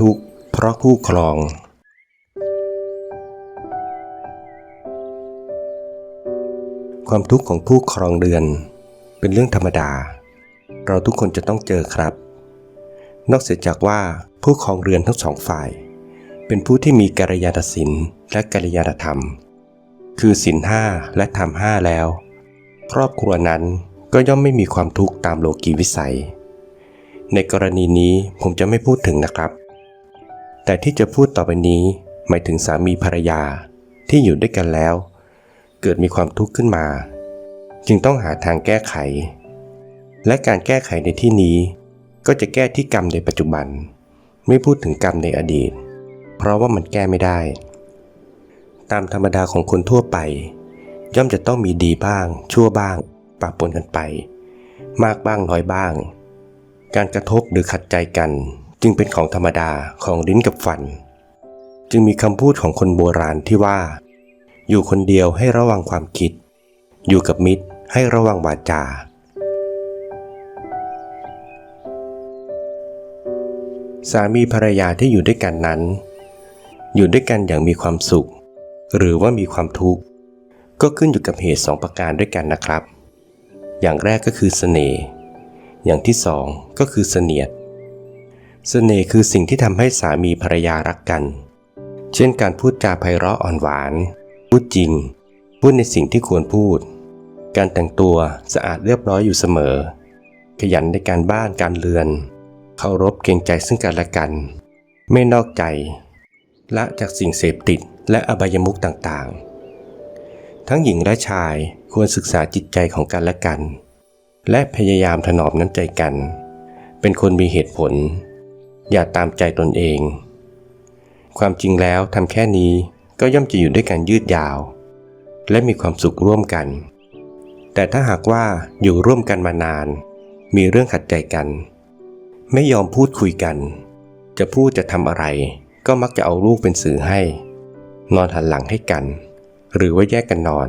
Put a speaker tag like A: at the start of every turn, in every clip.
A: ทุกข์เพราะคู่ครอง ความทุกข์ของผู้ครองเรือน เป็นเรื่องธรรมดา เราทุกคนจะต้องเจอครับ นอกเสียจากว่าผู้ครองเรือนทั้งสองฝ่าย เป็นผู้ที่มีกัลยาณศิลและกัลยาณธรรม คือศีลห้าและธรรมห้าแล้ว ครอบครัวนั้นก็ย่อมไม่มีความทุกข์ตามโลกีวิสัย ในกรณีนี้ผมจะไม่พูดถึงนะครับ แต่ที่จะพูดต่อไปนี้หมายถึงสามีภรรยาที่อยู่ด้วยกันแล้ว เกิดมีความทุกข์ขึ้นมา จึงต้องหาทางแก้ไข และการแก้ไขในที่นี้ ก็จะแก้ที่กรรมในปัจจุบัน ไม่พูดถึงกรรมในอดีต เพราะว่ามันแก้ไม่ได้ ตามธรรมดาของคนทั่วไป ย่อมจะต้องมีดีบ้าง ชั่วบ้างปะปนกันไป มากบ้างน้อยบ้าง การกระทบหรือขัดใจกัน จึงเป็นของธรรมดาของลิ้นกับฟัน จึงมีคำพูดของคนโบราณที่ว่า อยู่คนเดียวให้ระวังความคิด อยู่กับมิตรให้ระวังวาจา สามีภรรยาที่อยู่ด้วยกันนั้น อยู่ด้วยกันอย่างมีความสุข หรือว่ามีความทุกข์ ก็ขึ้นอยู่กับเหตุสองประการด้วยกันนะครับ อย่างแรกก็คือเสน่ห์อย่างที่สองก็คือเสนียด เสน่ห์คือสิ่งที่ทำให้สามีภรรยารักกัน เช่นการพูดจาไพเราะอ่อนหวาน พูดจริง พูดในสิ่งที่ควรพูด การแต่งตัวสะอาดเรียบร้อยอยู่เสมอ ขยันในการบ้านการเรือน เคารพเกรงใจซึ่งกันและกัน ไม่นอกใจ ละจากสิ่งเสพติดและอบายมุขต่างๆ ทั้งหญิงและชายควรศึกษาจิตใจของกันและกัน และพยายามถนอมน้ำใจกัน เป็นคนมีเหตุผล อย่าตามใจตนเอง ความจริงแล้วทำแค่นี้ก็ย่อมจะอยู่ด้วยกันยืดยาว และมีความสุขร่วมกัน แต่ถ้าหากว่าอยู่ร่วมกันมานาน มีเรื่องขัดใจกัน ไม่ยอมพูดคุยกัน จะพูดจะทำอะไร ก็มักจะเอาลูกเป็นสื่อให้ นอนหันหลังให้กัน หรือว่าแยกกันนอน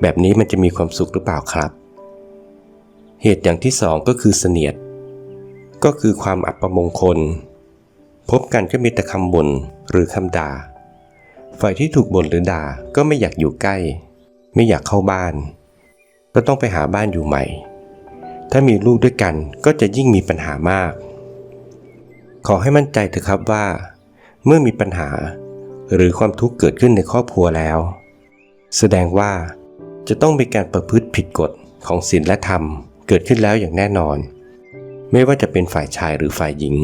A: แบบนี้มันจะมีความสุขหรือเปล่าครับ เหตุอย่างที่สองก็คือเสนียด ก็คือความอับประมงคล พบกันก็มีแต่คำบ่นหรือคำด่า ฝ่ายที่ถูกบ่นหรือด่าก็ไม่อยากอยู่ใกล้ ไม่อยากเข้าบ้าน ก็ต้องไปหาบ้านอยู่ใหม่ ถ้ามีลูกด้วยกันก็จะยิ่งมีปัญหามาก ขอให้มั่นใจเถอะครับว่า เมื่อมีปัญหา หรือความทุกข์เกิดขึ้นในครอบครัวแล้ว แสดงว่าจะต้องมีการประพฤติผิดกฎของศีลและธรรมเกิดขึ้นแล้วอย่างแน่นอน ไม่ว่าจะเป็นฝ่ายชายหรือฝ่ายหญิง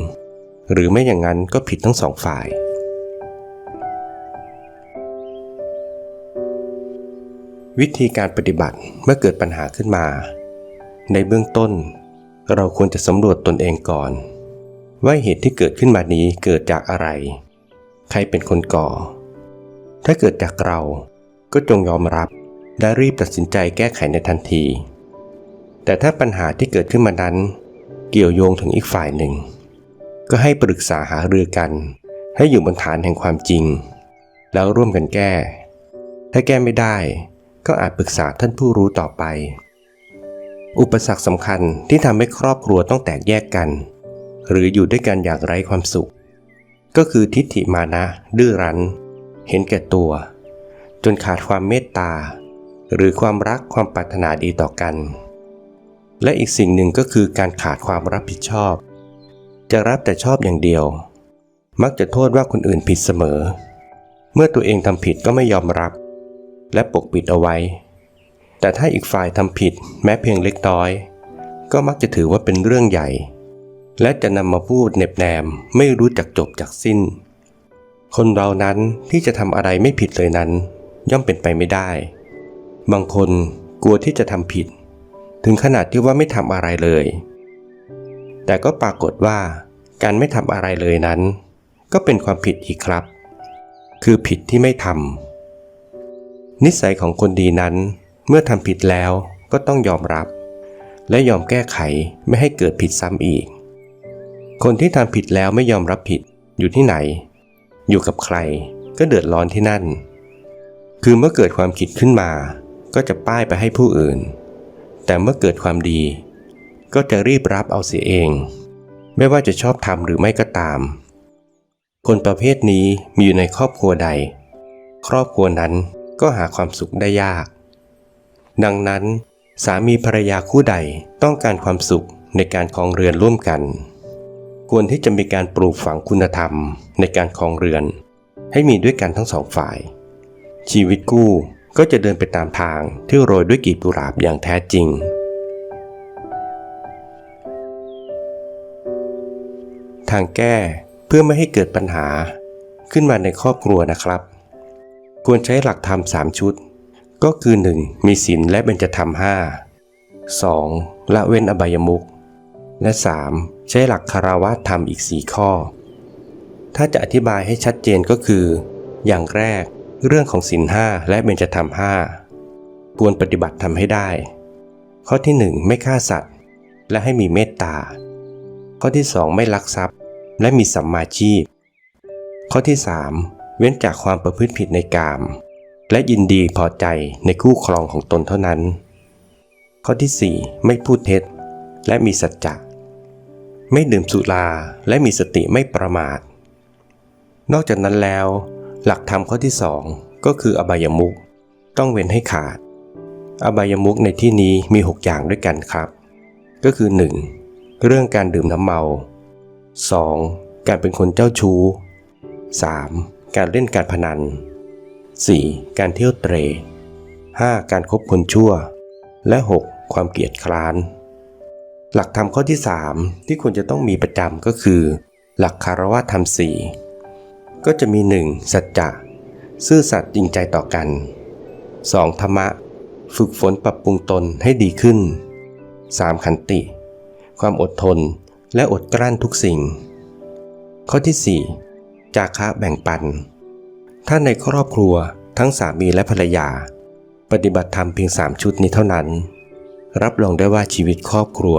A: หรือไม่อย่างนั้นก็ผิดทั้งสองฝ่าย วิธีการปฏิบัติเมื่อเกิดปัญหาขึ้นมา ในเบื้องต้น เราควรจะสำรวจตนเองก่อน ว่าเหตุที่เกิดขึ้นมานี้เกิดจากอะไร ใครเป็นคนก่อ ถ้าเกิดจากเราก็จงยอมรับและรีบตัดสินใจแก้ไขในทันที แต่ถ้าปัญหาที่เกิดขึ้นมานั้น เกี่ยวโยงถึงอีกฝ่ายหนึ่ง ก็ให้ปรึกษาหารือกัน ให้อยู่บนฐานแห่งความจริง แล้วร่วมกันแก้ ถ้าแก้ไม่ได้ ก็อาจปรึกษาท่านผู้รู้ต่อไป อุปสรรคสำคัญที่ทำให้ครอบครัวต้องแตกแยกกัน หรืออยู่ด้วยกันอย่างไร้ความสุข ก็คือทิฏฐิมานะ ดื้อรั้น เห็นแก่ตัว จนขาดความเมตตา หรือความรักความปรารถนาดีต่อกัน และอีกสิ่งหนึ่งก็คือการขาดความรับผิดชอบ จะรับแต่ชอบอย่างเดียว มักจะโทษว่าคนอื่นผิดเสมอ เมื่อตัวเองทำผิดก็ไม่ยอมรับ และปกปิดเอาไว้ แต่ถ้าอีกฝ่ายทำผิดแม้เพียงเล็กน้อย ก็มักจะถือว่าเป็นเรื่องใหญ่ และจะนำมาพูดเน็บแนมไม่รู้จักจบจากสิ้น คนเรานั้นที่จะทำอะไรไม่ผิดเลยนั้น ย่อมเป็นไปไม่ได้ บางคนกลัวที่จะทำผิด ถึงขนาดที่ว่าไม่ทำอะไรเลย แต่ก็ปรากฏว่า การไม่ทำอะไรเลยนั้น ก็เป็นความผิดอีกครับ คือผิดที่ไม่ทำนิสัยของคนดีนั้น เมื่อทำผิดแล้วก็ต้องยอมรับ และยอมแก้ไขไม่ให้เกิดผิดซ้ำอีก คนที่ทำผิดแล้วไม่ยอมรับผิดอยู่ที่ไหน อยู่กับใครก็เดือดร้อนที่นั่น คือเมื่อเกิดความคิดขึ้นมา ก็จะป้ายไปให้ผู้อื่น แต่เมื่อเกิดความดี ก็จะรีบรับเอาเสียเอง ไม่ว่าจะชอบทำหรือไม่ก็ตาม คนประเภทนี้มีอยู่ในครอบครัวใด ครอบครัวนั้นก็หาความสุขได้ยาก ดังนั้น สามีภรรยาคู่ใดต้องการความสุขในการครองเรือนร่วมกัน ควรที่จะมีการปลูกฝังคุณธรรมในการครองเรือน ให้มีด้วยกันทั้งสองฝ่าย ชีวิตคู่ ก็จะเดินไปตามทางที่โรยด้วยกีบกุหลาบอย่างแท้จริง ทางแก้เพื่อไม่ให้เกิดปัญหาขึ้นมาในครอบครัวนะครับ ควรใช้หลักธรรม 3 ชุด ก็คือ 1. มีศีลและเบญจธรรม 5 2. ละเว้นอบายมุขและ 3. ใช้หลักคาราวะธรรมอีก 4 ข้อ ถ้าจะอธิบายให้ชัดเจนก็คือ อย่างแรก เรื่องของศีลห้าและเบญจธรรม5ควรปฏิบัติทำให้ได้ ข้อที่ 1 ไม่ฆ่าสัตว์ และให้มีเมตตา ข้อที่ 2 ไม่ลักทรัพย์ และมีสัมมาชีพ ข้อที่ 3 เว้นจากความประพฤติผิดในกาม และยินดีพอใจในคู่ครองของตนเท่านั้น ข้อที่ 4 ไม่พูดเท็จ และมีสัจจะไม่ดื่มสุราและมีสติไม่ประมาท นอกจากนั้นแล้ว หลักธรรมข้อที่ 2 ก็คืออบายมุขต้องเว้นให้ขาด อบายมุขในที่นี้มี 6 อย่างด้วยกันครับ ก็คือ 1. เรื่องการดื่มน้ำเมา 2. การเป็นคนเจ้าชู้ 3. การเล่นการพนัน 4. การเที่ยวเตร 5. การคบคนชั่ว และ 6. ความเกลียดคร้าน หลักธรรมข้อที่ 3 ที่ควรจะต้องมีประจำก็คือ หลักคารวะธรรม4 ก็จะมี 1. สัจจะซื่อสัตย์จริงใจต่อกัน 2. ธรรมะ ฝึกฝนปรับปรุงตนให้ดีขึ้น 3. ขันติ ความอดทนและอดกลั้นทุกสิ่ง ข้อที่ 4 จาคะแบ่งปัน ถ้าในครอบครัวทั้งสามีและภรรยา ปฏิบัติธรรมเพียง3ชุดนี้เท่านั้น รับรองได้ว่าชีวิตครอบครัว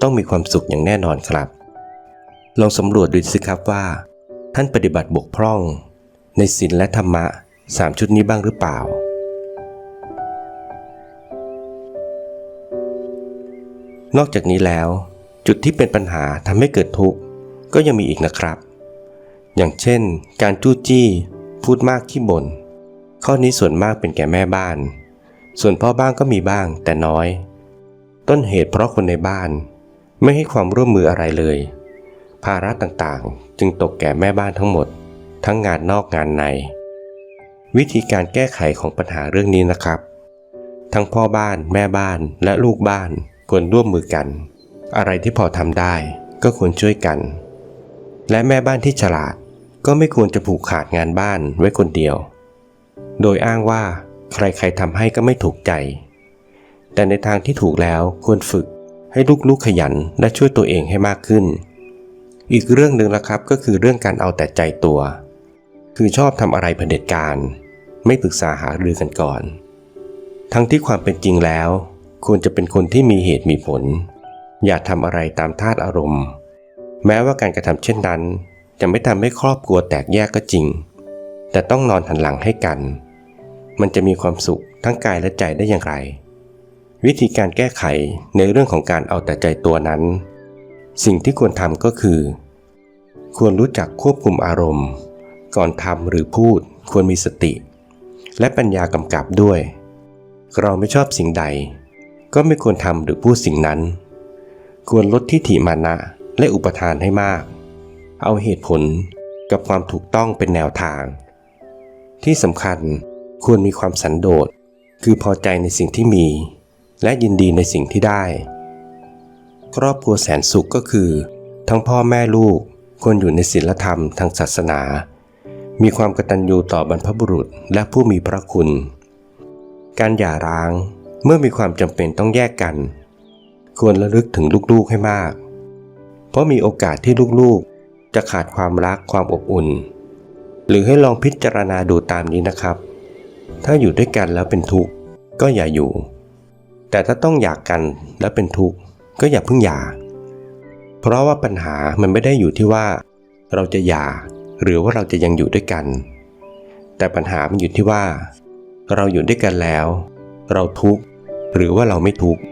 A: ต้องมีความสุขอย่างแน่นอนครับ ลองสำรวจดูสิครับว่า ท่านปฏิบัติบกพร่อง ในศีลและธรรมะสามชุดนี้บ้างหรือเปล่า นอกจากนี้แล้ว จุดที่เป็นปัญหาทำให้เกิดทุกข์ก็ยังมีอีกนะครับ อย่างเช่น การจู้จี้พูดมากขี้บ่นข้อนี้ส่วนมากเป็นแก่แม่บ้าน ส่วนพ่อบ้านก็มีบ้างแต่น้อย ต้นเหตุเพราะคนในบ้าน ไม่ให้ความร่วมมืออะไรเลย ภาระต่างๆ จึงตกแก่แม่บ้านทั้งหมด ทั้งงานนอกงานใน วิธีการแก้ไขของปัญหาเรื่องนี้นะครับ ทั้งพ่อบ้านแม่บ้านและลูกบ้านควรร่วมมือกัน อะไรที่พอทำได้ก็ควรช่วยกัน และแม่บ้านที่ฉลาดก็ไม่ควรจะผูกขาดงานบ้านไว้คนเดียว โดยอ้างว่าใครๆทำให้ก็ไม่ถูกใจ แต่ในทางที่ถูกแล้วควรฝึกให้ลูกๆขยันและช่วยตัวเองให้มากขึ้น อีกเรื่องหนึ่งละครับก็คือเรื่องการเอาแต่ใจตัว คือชอบทำอะไรเผด็จการ ไม่ปรึกษาหารือกันก่อน ทั้งที่ความเป็นจริงแล้ว ควรจะเป็นคนที่มีเหตุมีผล อย่าทำอะไรตามธาตุอารมณ์ แม้ว่าการกระทำเช่นนั้น จะไม่ทำให้ครอบครัวแตกแยกก็จริง แต่ต้องนอนหันหลังให้กัน มันจะมีความสุขทั้งกายและใจได้อย่างไร วิธีการแก้ไขในเรื่องของการเอาแต่ใจตัวนั้นสิ่งที่ควรทำก็คือ ควรรู้จักควบคุมอารมณ์ ก่อนทำหรือพูดควรมีสติ และปัญญากำกับด้วย เราไม่ชอบสิ่งใด ก็ไม่ควรทำหรือพูดสิ่งนั้น ควรลดทิฐิมานะและอุปทานให้มาก เอาเหตุผลกับความถูกต้องเป็นแนวทาง ที่สำคัญควรมีความสันโดษ คือพอใจในสิ่งที่มี และยินดีในสิ่งที่ได้ ครอบครัวแสนสุขก็คือ ทั้งพ่อแม่ลูก ควรอยู่ในศีลธรรมทางศาสนา มีความกตัญญูต่อบรรพบุรุษและผู้มีพระคุณ การหย่าร้างเมื่อมีความจำเป็นต้องแยกกัน ควรระลึกถึงลูกๆให้มาก เพราะมีโอกาสที่ลูกๆ จะขาดความรักความอบอุ่น หรือให้ลองพิจารณาดูตามนี้นะครับ ถ้าอยู่ด้วยกันแล้วเป็นทุกข์ก็อย่าอยู่ แต่ถ้าต้องอยากกันแล้วเป็นทุกข์ก็อย่าเพิ่งหย่า เพราะว่าปัญหามันไม่ได้อยู่ที่ว่า เราจะหย่าหรือว่าเราจะยังอยู่ด้วยกัน แต่ปัญหามันอยู่ที่ว่า เราอยู่ด้วยกันแล้ว เราทุกข์หรือว่าเราไม่ทุกข์